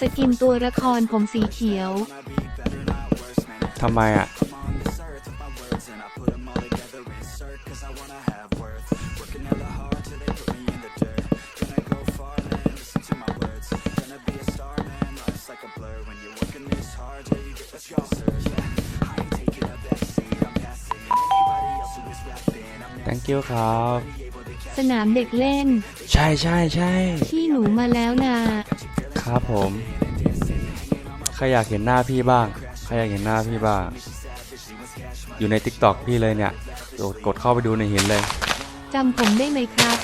สกินตัวละครผมสีเขียว ทำไมอะ thank you ครับ สนามเด็กเล่น ใช่ใช่ใช่ ที่หนูมาแล้วนา ครับผม ใครอยากเห็นหน้าพี่บ้าง ใครอยากเห็นหน้าพี่บ้าง อยู่ใน TikTok พี่เลยเนี่ยกดกดเข้าไปดูในเห็นเลย จำผมได้ไหมครับ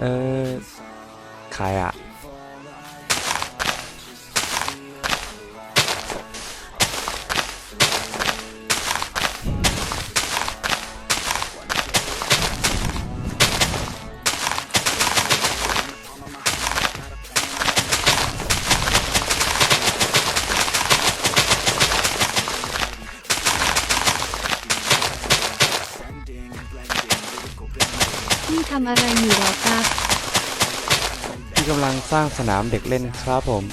เออ ใครอะำอะไรอยู่หรอครับ ที่กำลังสร้างสนามเด็กเล่นครับผม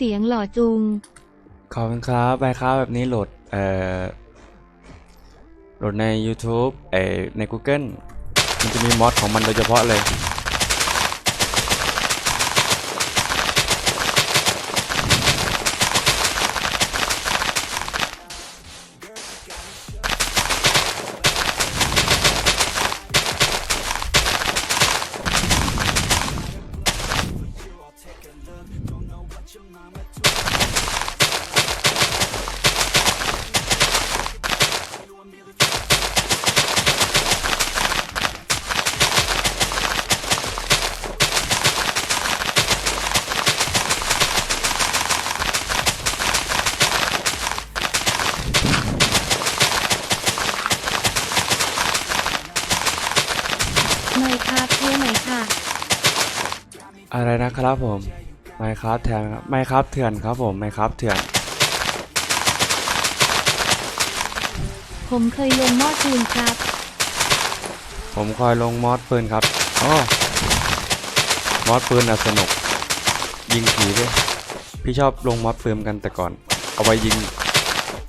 เสียงหล่อจุง ขอบคุณครับไปครับแบบนี้โหลดเอ่อโหลดใน YouTube เอ่อใน Google มันจะมีมอดของมันโดยเฉพาะเลย ไม่ครับเท่ไหมค่ะ อะไรนะครับผมไมครับแทนครับไมครับเถื่อนครับผมไมครับเถื่อน ผมเคยลงหม้อจูนครับ ผมคอยลงมอสปืนครับอ๋อมอสปืนอะสนุก ยิงผีด้วยพี่ชอบลงมอสปืนกันแต่ก่อน เอาไว้ยิง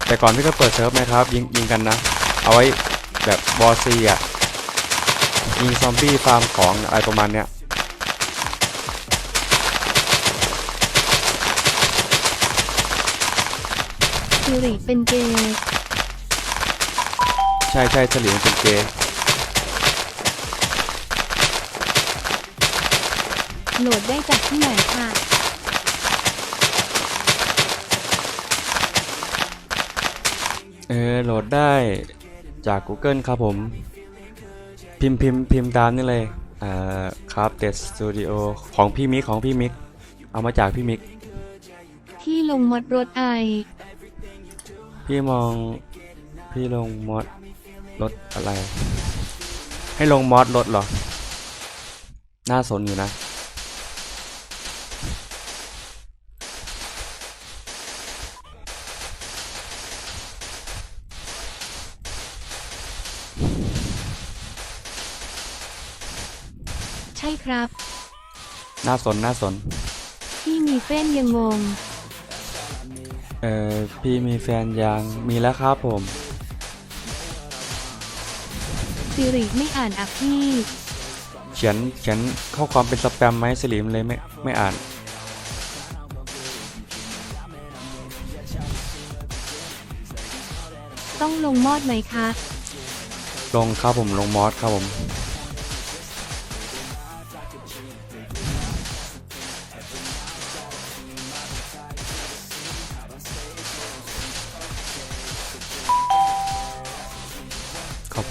แต่ก่อนพี่ก็เปิดเซิร์ฟไหมครับ ยิงยิงกันนะ เอาไว้แบบบอสซีอะ ยิงซอมบี้ฟาร์มของอะไรประมาณเนี้ยสิริเป็นเกย์ใช่ใช่เฉลียงเป็นเกย์โหลดได้จากที่ไหนค่ะ เออโหลดได้จาก Google ครับผม พิมพ์พิมพ์พิมพ์ตามนี่เลยอ่าครับเดสตูดิโอของพี่มิกของพี่มิก เอามาจากพี่มิก ที่ลงมดรถไอ พี่มอง พี่ลงมอดรถอะไร ให้ลงมอดรถเหรอ น่าสนอยู่นะ ครับ น่าสนน่าสนที่มีเฟ้นยังงง เออพี่มีแฟนยังมีแล้วครับผม สิริไม่อ่านอะพี่ เขียนเขียนข้อความเป็นสแปมไหมสลิมเลยไม่ไม่อ่าน ต้องลงมอดไหมคะ ลงครับผมลงมอสครับผม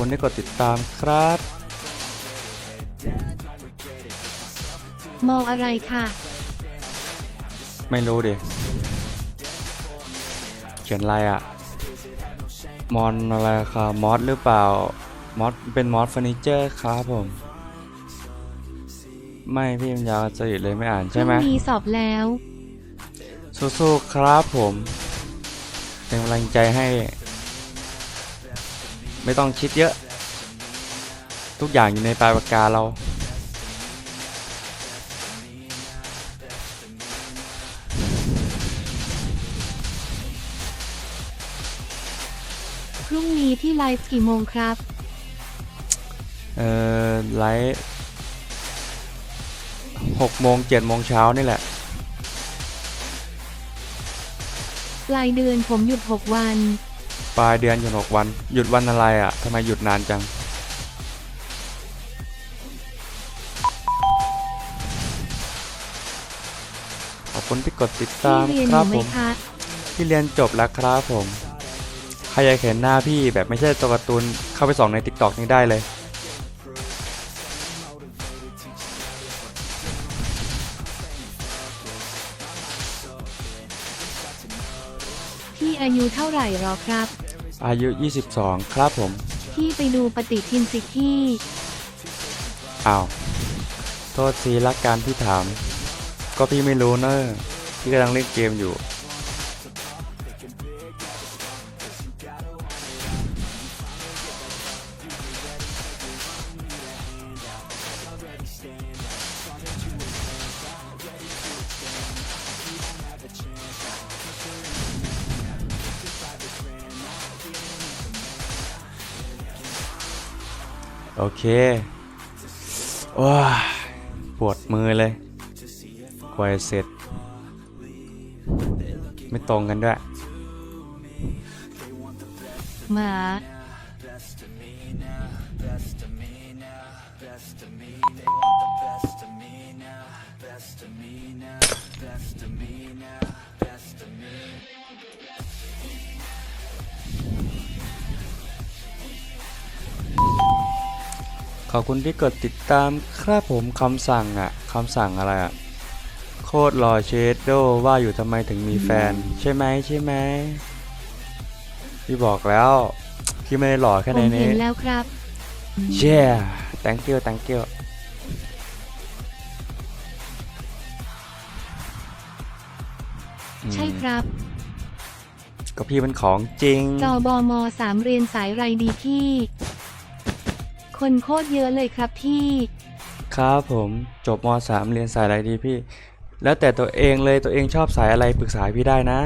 คุณที่กดติดตามครับ มองอะไรค่ะ ไม่รู้ดิเขียนอะไรอะมอนอะไรครับมอสหรือเปล่ามอสเป็นมอสเฟอร์นิเจอร์ครับผม ไม่พี่มันยาวจะเลยไม่อ่านพใช่ไหมรุ่งนี้สอบแล้วสู้ๆครับผม เป็นกำลังใจให้ ไม่ต้องคิดเยอะ ทุกอย่างอยู่ในปลายปากกาเรา พรุ่งนี้ที่ไลฟ์กี่โมงครับ เอ่อ ไลฟ์หกโมงเจ็ดโมงเช้านี่แหละ ปลายเดือนผมหยุด 6 วัน ปลายเดือนหยุดหกวัน หยุดวันอะไรอะ่ะทำไมหยุดนานจัง ขอบคุณที่กดติดพี่ตามเรียนคอรับยู่ไหมผมคะพี่เรียนจบแล้วครับผม ใครอยากเห็นหน้าพี่แบบไม่ใช่ตัวการ์ตูนเข้าไปส่องใน TikTok นี้ได้เลยพี่อายุเท่าไหร่หรอครับ อายุ 22 ครับผม พี่ไปดูปฏิทินสิพี่อ้าว โทษทีละการที่ถาม ก็พี่ไม่รู้เนอะพี่กำลังเล่นเกมอยู่ โอเคว้าปวดมือเลยกว่าเสร็จ ไม่ตรงกันด้วย หมา คุณที่กดติดตามครับผมคำสั่งอะคำสั่งอะไรอะโคตรหล่อเชดโดว่าอยู่ทำไมถึงมีแฟน ใช่ไหมใช่ไหมพี่บอกแล้วพี่ไม่ได้หล่อแค่ผในมเห็นี้นแล้วครับเย้ thank you thank you อืมใช่ครับก็พี่เป็นของจริงจอบอมสามเรียนสายไรดีพี่ คนโคตรเยอะเลยครับพี่ ครับผมจบม .3 เรียนสายอะไรดีพี่ แล้วแต่ตัวเองเลยตัวเองชอบสายอะไรปรึกษาพี่ได้นะ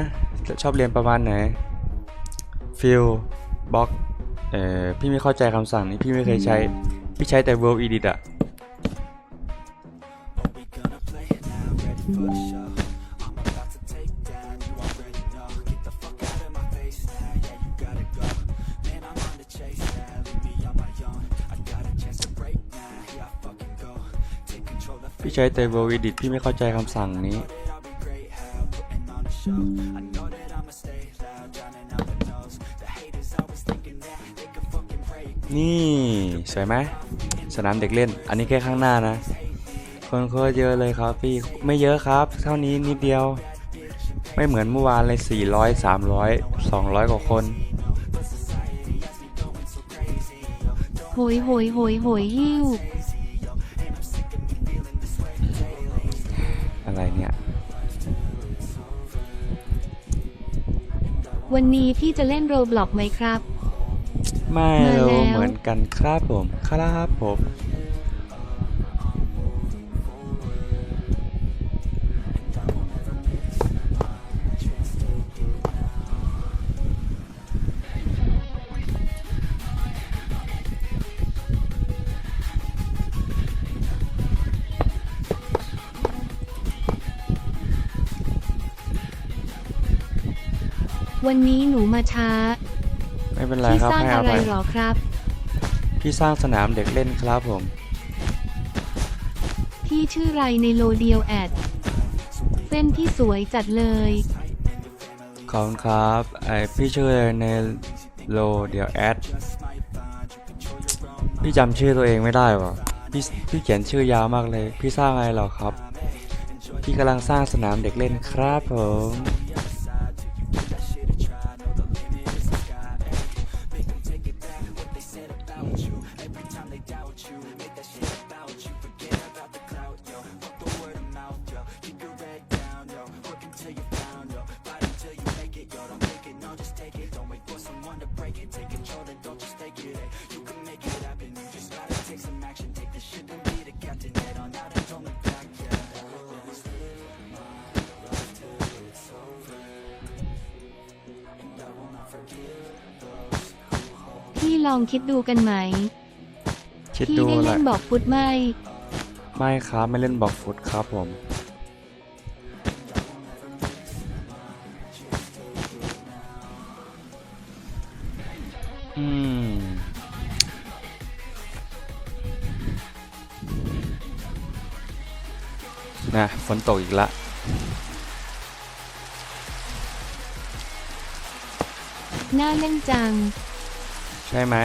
ชอบเรียนประมาณไหนฟิลบล็อกเอ่อพี่ไม่เข้าใจคำสั่งนี้พี่ไม่เคยใช้ พี่ใช้แต่ World Edit อะ ใช้แต่ World Edit พี่ไม่เข้าใจคำสั่งนี้ นี่ สวยไหมสนามเด็กเล่น อันนี้แค่ข้างหน้านะ คนโคตรเยอะเลยครับพี่ ไม่เยอะครับ เท่านี้นิดเดียว ไม่เหมือนเมื่อวานเลย 400 300 200 กว่าคนโหยโหยโหยโหยหิ้ว วันนี้พี่จะเล่นโรบล็อกไหมครับ ไม่มาแล้ว รู้เหมือนกันครับผม ครับผม วันนี้หนูมาช้า ไม่เป็นไรพี่ครับสร้างให้ออะไรภัยหรอครับ พี่สร้างสนามเด็กเล่นครับผม พี่ชื่อไรในโลเดียวแอด เส้นที่สวยจัดเลย ขอบคุณครับไอพี่ช่วยในโลเดี๋ยวแอด พี่จำชื่อตัวเองไม่ได้ว่ะพี่พี่เขียนชื่อยาวมากเลย พี่สร้างอะไรเหรอครับ พี่กำลังสร้างสนามเด็กเล่นครับผม ลองคิดดูกันไหมคิดพี่ดูได้แหเล่ละนบอกฟุตไหม ไม่ครับไม่เล่นบอกฟุตครับผม อืม นะฝนตกอีกละ น่าเล่นจัง ใช่ไหม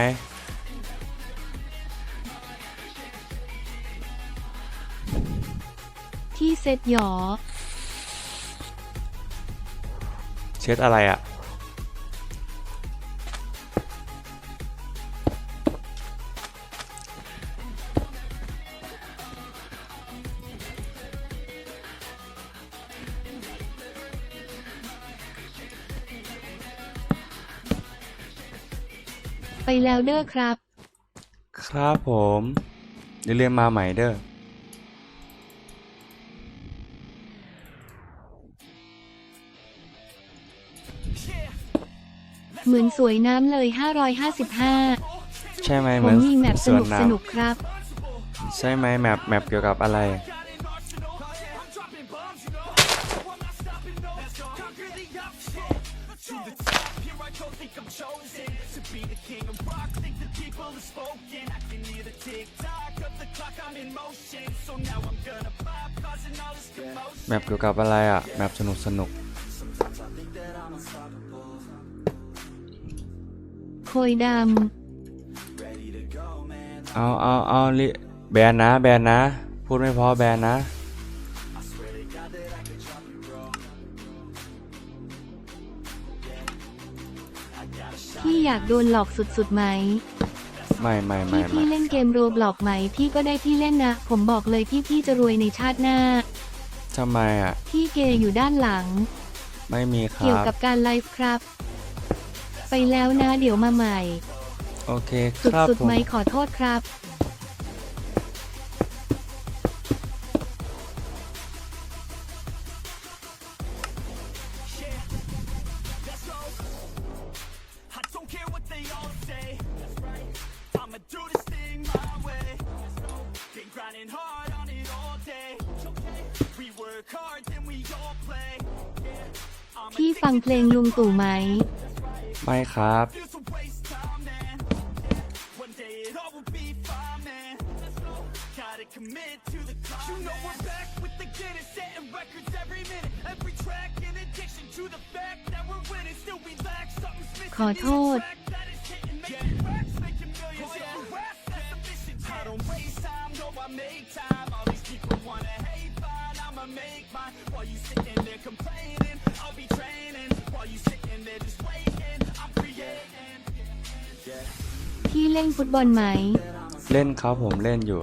ที่เซตหยอ เช็ดอะไรอะ่ะ ไปแล้วเด้อครับ ครับผมอย่าลืมมาใหม่เด้อเหมือนสวยน้ำเลย 555 ใช่ไหมผเหมืมอนมีแมปสสวนนุกน้สนุกครับำใช่ไหมแมปแมปเกี่ยวกับอะไร แมปเกี่ยวกับอะไรอะ แมปสนุกสนุกโคยดเอาเอาเอาลิแบนนะ แบนนะ พูดไม่เพอแบนนะำพี่อยากโดนหลอกสุดๆไหม ไม่ไม่ไม่พี่ไม่พี่เล่นเกมโรบล็อกไหมพี่ก็ได้พี่เล่นนะ ผมบอกเลยพี่พี่จะรวยในชาติหน้า ทำไมอะ พี่เกย์อยู่ด้านหลัง ไม่มีคเกี่ยวรับกับการไลฟ์ครับ ไปแล้วนะเดี๋ยวมาใหม่ โอเคครับสุดผๆไหมมขอโทษครับ ฟังเพลงลุงตู่ไหม ไม่ครับ Feels a waste time, man. พี่เล่นฟุตบอลไหม เล่นครับผมเล่นอยู่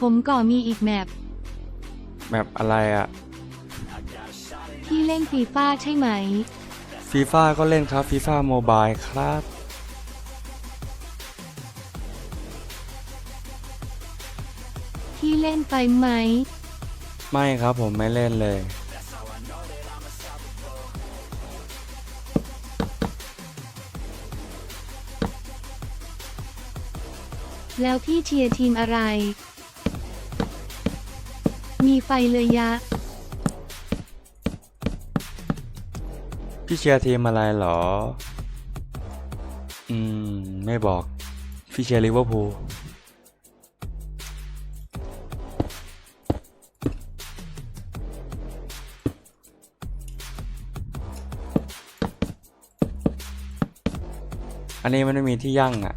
ผมก็มีอีกแมปแมปอะไรอะพี่เล่นฟีฟ่าใช่ไหม ฟีฟ่าก็เล่นครับฟีฟ่าโมบายครับ ไปไหม ไม่ครับผมไม่เล่นเลย แล้วพี่เชียร์ทีมอะไร มีไฟเลยยะ พี่เชียร์ทีมอะไรเหรอ อืม ไม่บอก พี่เชียร์ลิเวอร์พูล อันนี้มันไม่มีที่ยั่งอะ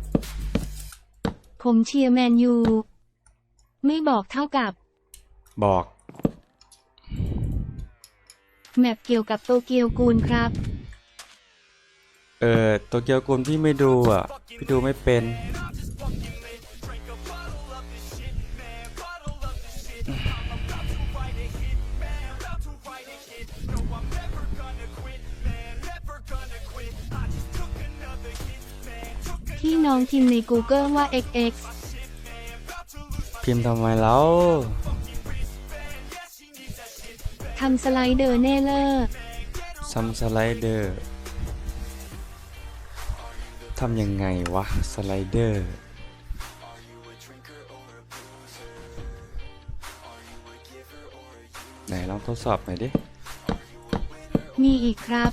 ผมเชียร์แมนยู ไม่บอกเท่ากับ บอก แมปเกี่ยวกับโตเกียวกูลครับ เออโตเกียวกุลพี่ไม่ดูอะ พี่ดูไม่เป็น ที่น้องพิมพ์ใน Google ว่า XX พิมพ์ทำไมแล้วทำสไลเดอร์แน่เลอร์ซัมสไลเดอร์ทำยังไงวะ สไลเดอร์ไหนลองทดสอบหน่อยดิ มีอีกครับ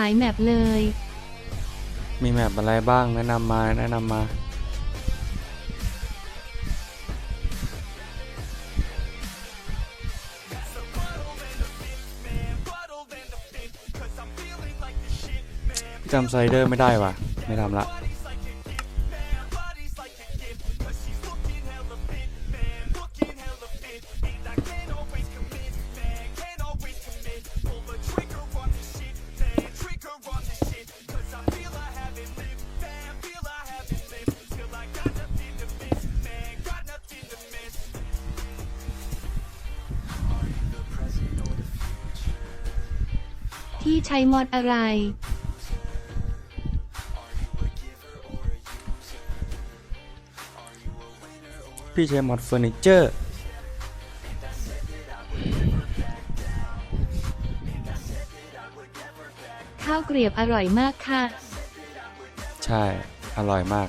ลายแมปเลย มีแมปอะไรบ้างแนะนำมาแนะนำมา จำไซเดอร์ไม่ได้ว่ะ ไม่ทำละ ช้มอดอะไรพี่ใช้มอดเฟอร์นิเจอร์ข้าวเกรียบอร่อยมากค่ะ ใช่ อร่อยมาก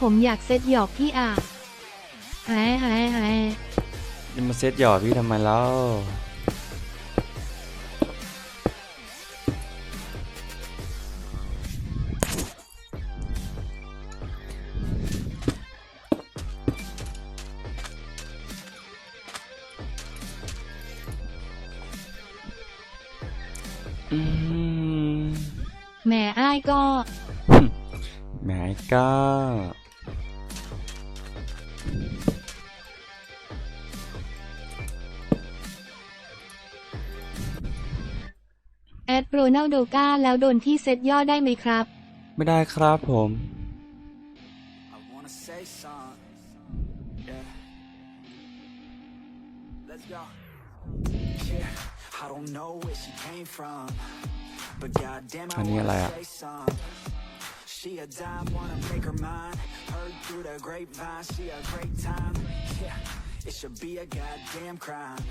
ผมอยากเซตหยอกพี่อะแหแหแหจะมาเซตหยอดพี่ทำไมแล้วอืมแหมอ้ายก็ แหมก้าแอดโรนัลโดก้าแล้วโดนที่เซตย่อได้ไหมครับ ไม่ได้ครับผม I wanna say something. Yeah. Let's go. Yeah. I don't know where she came from, but goddamn, I อันนี้อะไร wanna อะ say something. She a dime, wanna make her mine. Heard through the grapevine, she a great time. Yeah, it should be a goddamn crime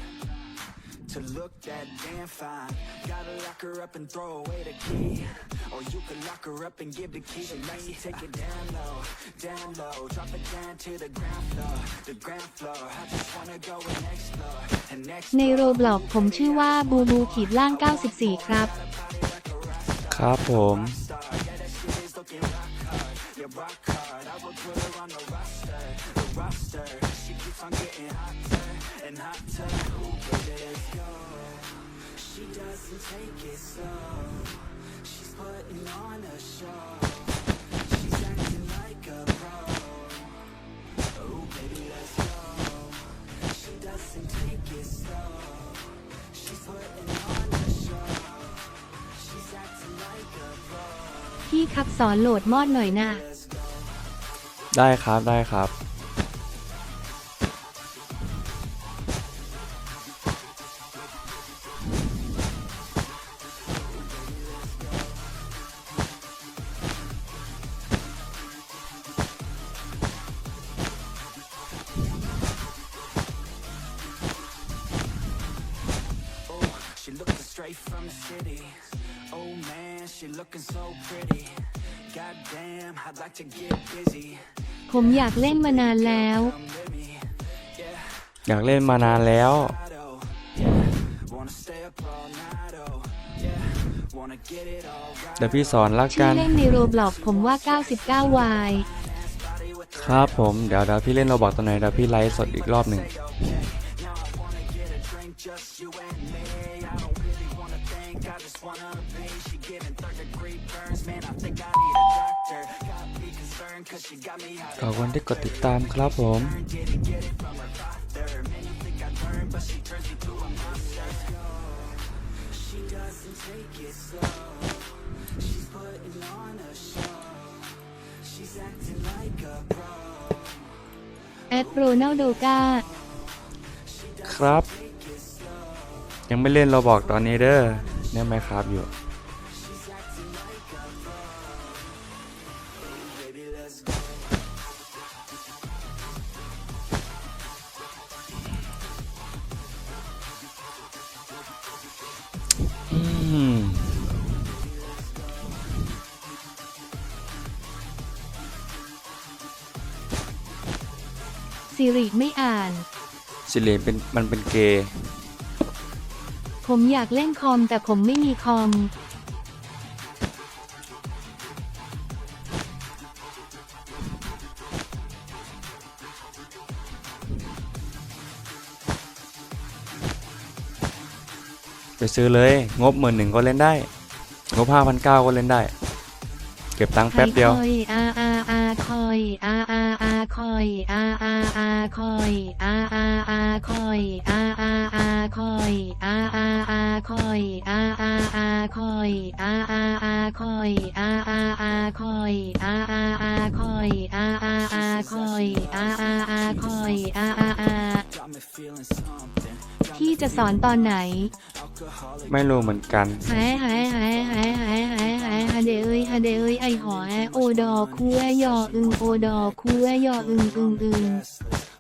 to look that damn fine. Gotta lock her up and throw away the key. Or you can lock her up and give the key to me. Take it down low, down low. Drop it down to the ground floor, the ground floor. I just wanna go and explore, and ใน explore. โรบล็อกผมชื่อว่าบูบูขีดล่าง 94 ครับ ครับผม take it slow. She's putting on a show. She's acting like a pro. Ooh, baby, let's go. She doesn't take it slow. She's putting on a show. She's acting like a pro. พี่ครับสอนโหลดมอดหน่อยนะ Let's go. ได้ครับได้ครับ she looking so pretty. Goddamn, I'd like to get busy. ผมอยากเล่นมานานแล้ว Come with me, อยากเล่นมานานแล้ว Lotto. Yeah, wanna stay up all night, oh yeah. Wanna get it all right. เดี๋ยวพี่สอนละชื่กัอน เล่นในโรบล็อกผมว่า 99วายครับผม เดี๋ยวเดี๋ยวพี่เล่นเราบอกตอนไหนเดี๋ยวพี่ไลฟ์สดอีกรอบหนึ่ง drink ขอบคุณที่กดติดตามครับผม Get it, get it from her father. Man, you think I learned, but she turns me to a monster. She doesn't take it slow. She's putting on a show. She's acting like a pro. แอดโรนัลโดกาครับ ยังไม่เล่นเราบอกตอนนี้เด้อเนี่ยไหมครับอยู่ ริไม่อ่าน สิริเป็นมันเป็นเกย์ผมอยากเล่นคอมแต่ผมไม่มีคอม ไปซื้อเลย งบหมื่นหนึ่งก็เล่นได้ งบห้าพันเก้าก็เล่นได้ เก็บตังค์แป๊บเดียวคอยอาอาอา คอยอาอาอาคอยอาอาอาคอยอาอาอาคอยอาอาอาคอยอาอาอาคอยอาอาอาคอยอาอาอาคอยอาอาอาคอยอาอาอาคอยอาอาอาคอยอาอาอา Got me feeling something. พี่จะสอนตอนไหน Alcoholic. ไม่รู้เหมือนกันหายหายหายหายหายหายหายฮา เดเอ้ยฮาเดเอ้ยไอหอแอโอดอคูแอยออึงโอดอคูแอยออึงอึงอึง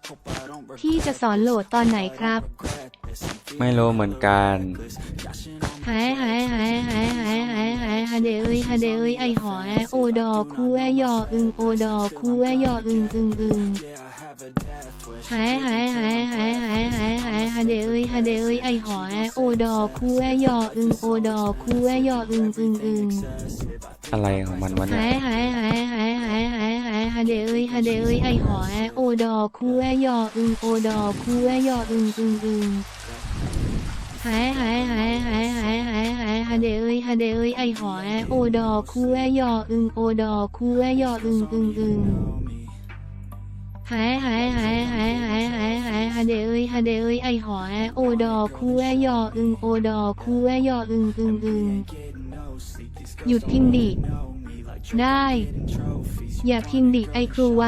Hope I don't regret พี่จะสอนโหลดตอนไหนครับ this. I'm ไม่รู้เหมือนกัน Dashing on หายหายหายหาย ฮาเดเอ้ยฮาเดเอ้ยไอหอแอโอดอคูแอยออึงโอดอคูแอยออึงอึงอึงหายหายหายหายหายหายหายฮาเดเอ้ยฮาเดเอ้ยไอหอแอโอดอคูแอยออึงโอดอคูแอยออึงอึงอึงอะไรของมันวะเนี่ยหายหายหายหายหายหายหายฮาเดเอ้ยฮาเดเอ้ยไอหอแอโอดอคูแอยออึงโอดอคูแอยออึงอึงอึงายหายหายหายหายหายหายฮาเดเอ้ยฮาเดเอ้ยไอหอแอโอดอคูแอยออึงโอดอคูแอยออึงอึงอึงหายหายหายหายหายหายหายฮาเดเอ้ยฮาเดเอ้ยไอหอแอโอดอคูแอยออึงโอดอคูแอยออึงอึงอึงหยุดพิมพ์ดิได้ อย่าพิมพ์ดิไอครูไว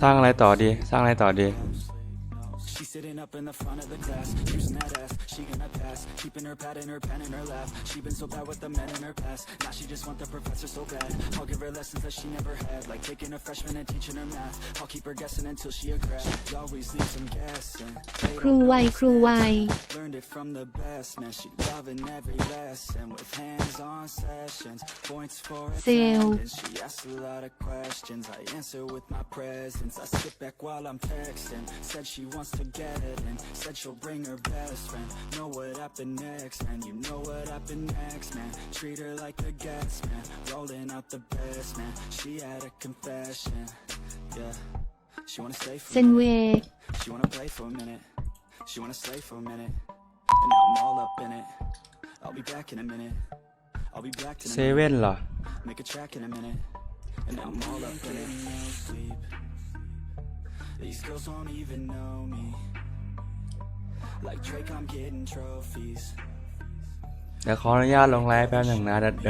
สร้างอะไรต่อดี สร้างอะไรต่อดี sit sitting up in the front of the class, using that ass. She gonna pass, keeping her pad and her pen in her lap. She been so bad with the men in her past. Now she just want the professor so bad. I'll give her lessons that she never had, like taking a freshman and teaching her math. I'll keep her guessing until she a grad. Always leaves them guessing. They ครู don't ไว know ครูไว Learned it from the best, man. She loving every lesson with hands-on sessions, points for Sale. attendance. She asks a lot of questions. I answer with my presence. I sit back while I'm texting. Said she wants to get it and said she'll bring her best friend. Know what happened next, man. You know what happened next, man. Treat her like a guest, man. Rolling out the best, man. She had a confession, yeah. She wanna stay for เซนเว she wanna play for a minute. She wanna slay for a minute. And now I'm all up in it. I'll be back in a minute. I'll be back in เซ a minute. เว่นเหรอ Make a track in a minute. And now I'm all up in it. No sleep. These girls don't even know me. เดี๋ยวขออนุญาตลงไลฟ์แป๊บหนึ่งนะเดี๋ยว